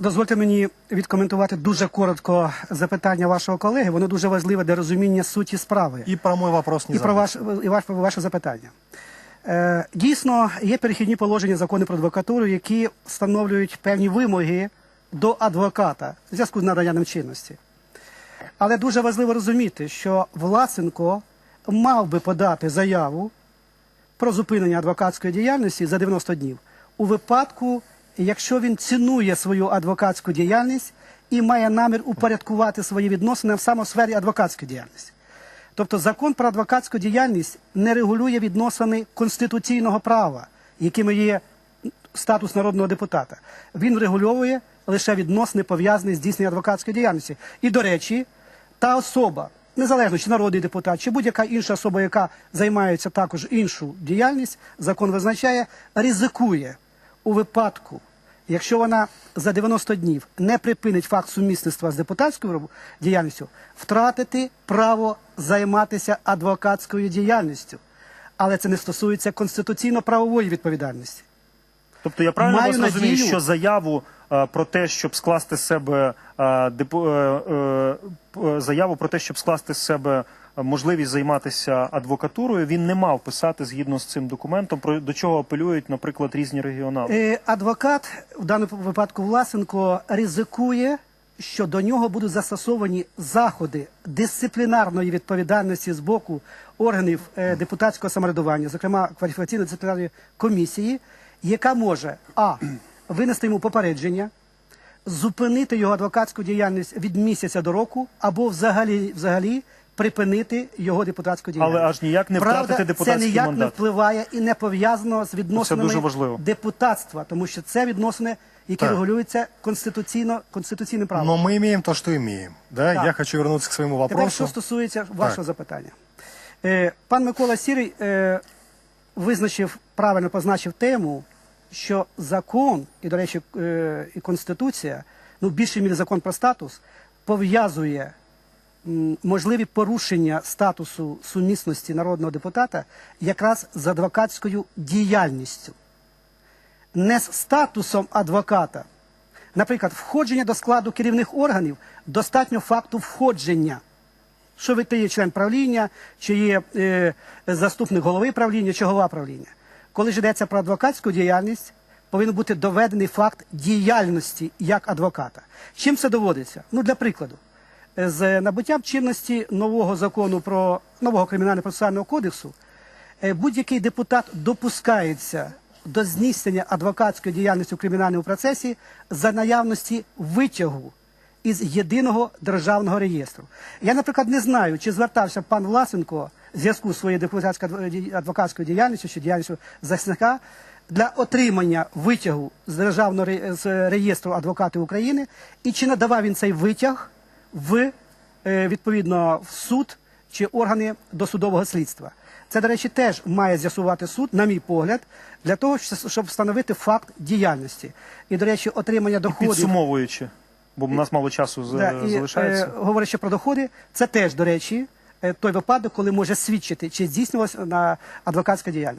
Дозвольте мені відкоментувати дуже коротко запитання вашого колеги. Воно дуже важливе для розуміння суті справи И про мой вопрос не і про ваш і ваш ваше запитання. Е, дійсно, є перехідні положення закону про адвокатуру, які встановлюють певні вимоги до адвоката в зв'язку з наданням чинності. Але дуже важливо розуміти, що Власенко мав би подати заяву про зупинення адвокатської діяльності за 90 днів у випадку, якщо він цінує свою адвокатську діяльність і має намір упорядкувати свої відносини саме в сфері адвокатської діяльності. Тобто закон про адвокатську діяльність не регулює відносини конституційного права, якими є статус народного депутата. Він врегульовує лише відносини, пов'язані з здійсненням адвокатської діяльності. І, до речі, та особа, незалежно чи народний депутат, чи будь-яка інша особа, яка займається також іншу діяльність, закон визначає, ризикує у випадку, якщо вона за 90 днів не припинить факт сумісництва з депутатською діяльністю, втратити право займатися адвокатською діяльністю. Але це не стосується конституційно-правової відповідальності. Тобто я правильно Маю вас розумію, надію- що заяву е, про те, щоб скласти з себе е, депу- е, е, заяву про те, щоб скласти з себе можливість займатися адвокатурою, він не мав писати згідно з цим документом, про до чого апелюють, наприклад, різні регіонали. Е, Адвокат, в даному випадку Власенко, ризикує, що до нього будуть застосовані заходи дисциплінарної відповідальності з боку органів е, депутатського самоврядування, зокрема кваліфікаційно-дисциплінарної комісії, яка може а. винести йому попередження, зупинити його адвокатську діяльність від місяця до року, або взагалі, взагалі припинити його депутатську діяльність. аж ніяк не Правда, втратити це депутатський ніяк не впливає і не пов'язано з відносинами дуже важливо. депутатства, тому що це відносини, які Так. регулюються конституційно конституційним правом. Но мы имеем то, что имеем. Да? Так. Я хочу вернуться к своему Тепер, що стосується вашого запитання, е, пан Микола Сірий е, визначив правильно позначив тему, що закон і, до речі, е, і конституція, ну в більшій мірі закон про статус, пов'язує можливі порушення статусу сумісності народного депутата якраз з адвокатською діяльністю, не з статусом адвоката. Наприклад, входження до складу керівних органів достатньо факту входження. Що ви ти є член правління, чи є е, заступник голови правління, чи голова правління. Коли ж йдеться про адвокатську діяльність, повинен бути доведений факт діяльності як адвоката. Чим це доводиться? Ну, для прикладу, з набуттям чинності нового закону про нового кримінального процесуального кодексу, е, будь-який депутат допускається до здійснення адвокатської діяльності у кримінальному процесі за наявності витягу із єдиного державного реєстру. Я, наприклад, не знаю, чи звертався пан Власенко в зв'язку з своєю адвокатською діяльністю чи діяльністю захисника для отримання витягу з державного реєстру адвокатів України, і чи надавав він цей витяг в е, відповідно в суд чи органи досудового слідства. Це, до речі, теж має з'ясувати суд, на мій погляд, для того, щоб встановити факт діяльності. І, до речі, отримання доходів. Підсумовуючи, бо в нас мало часу Да, і, залишається. Е, говорячи про доходи, це теж, до речі, е, той випадок, коли може свідчити, чи здійснювалася адвокатська діяльність.